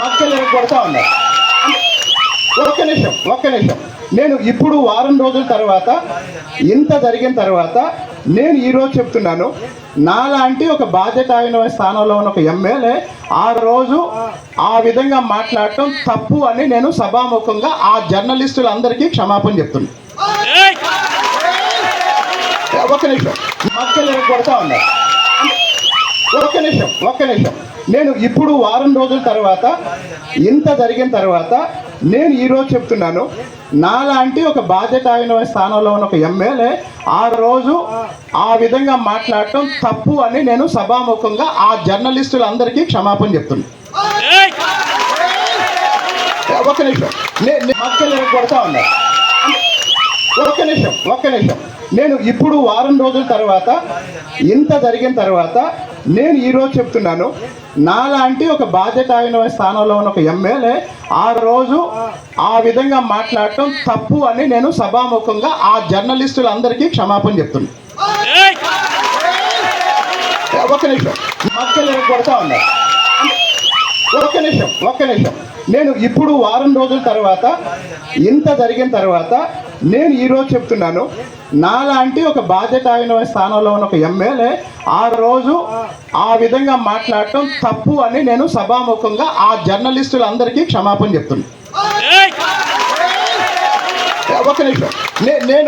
మక్కలు కొడతా ఉన్నారు? ఒక్క నిమిషం ఒక్క నిమిషం. నేను ఇప్పుడు వారం రోజుల తర్వాత ఇంత జరిగిన తర్వాత నేను ఈరోజు చెప్తున్నాను నాలాంటి ఒక బాధ్యతాయున స్థానంలో ఉన్న ఒక ఎమ్మెల్యే ఆ రోజు ఆ విధంగా మాట్లాడటం తప్పు అని నేను సభాముఖంగా ఆ జర్నలిస్టులందరికీ క్షమాపణ చెప్తున్నాను ఒక్క నిమిషం. మధ్యలో కొడతా ఉన్నారు? ఒక్క నిమిషం ఒక్క నిమిషం. నేను ఇప్పుడు వారం రోజుల తర్వాత ఇంత జరిగిన తర్వాత నేను ఈరోజు చెప్తున్నాను. నాలాంటి ఒక బాధ్యతాయున స్థానంలో ఉన్న ఒక ఎమ్మెల్యే ఆ రోజు ఆ విధంగా మాట్లాడటం తప్పు అని నేను సభాముఖంగా ఆ జర్నలిస్టులందరికీ క్షమాపణ చెప్తున్నాను ఒక్క నిమిషం. నే- నే- మక్కలు కొడతా ఉన్నారు. ఒక్క నిమిషం ఒక్క నిమిషం. నేను ఇప్పుడు వారం రోజుల తర్వాత ఇంత జరిగిన తర్వాత నేను ఈరోజు చెప్తున్నాను నాలాంటి ఒక బాధ్యతాయున స్థానంలో ఉన్న ఒక ఎమ్మెల్యే ఆ రోజు ఆ విధంగా మాట్లాడటం తప్పు అని నేను సభాముఖంగా ఆ జర్నలిస్టులందరికీ క్షమాపణ చెప్తున్నాను ఒక్క నిమిషం. మక్కలు కొడతా ఉన్నారు ఒక్క నిమిషం ఒక్క నిమిషం. నేను ఇప్పుడు వారం రోజుల తర్వాత ఇంత జరిగిన తర్వాత నేను ఈరోజు చెప్తున్నాను నాలాంటి ఒక బాధ్యత అయిన స్థానంలో ఉన్న ఒక ఎమ్మెల్యే ఆ రోజు ఆ విధంగా మాట్లాడటం తప్పు అని నేను సభాముఖంగా ఆ జర్నలిస్టులందరికీ క్షమాపణ చెప్తున్నాను ఒక నిమిషం. నే-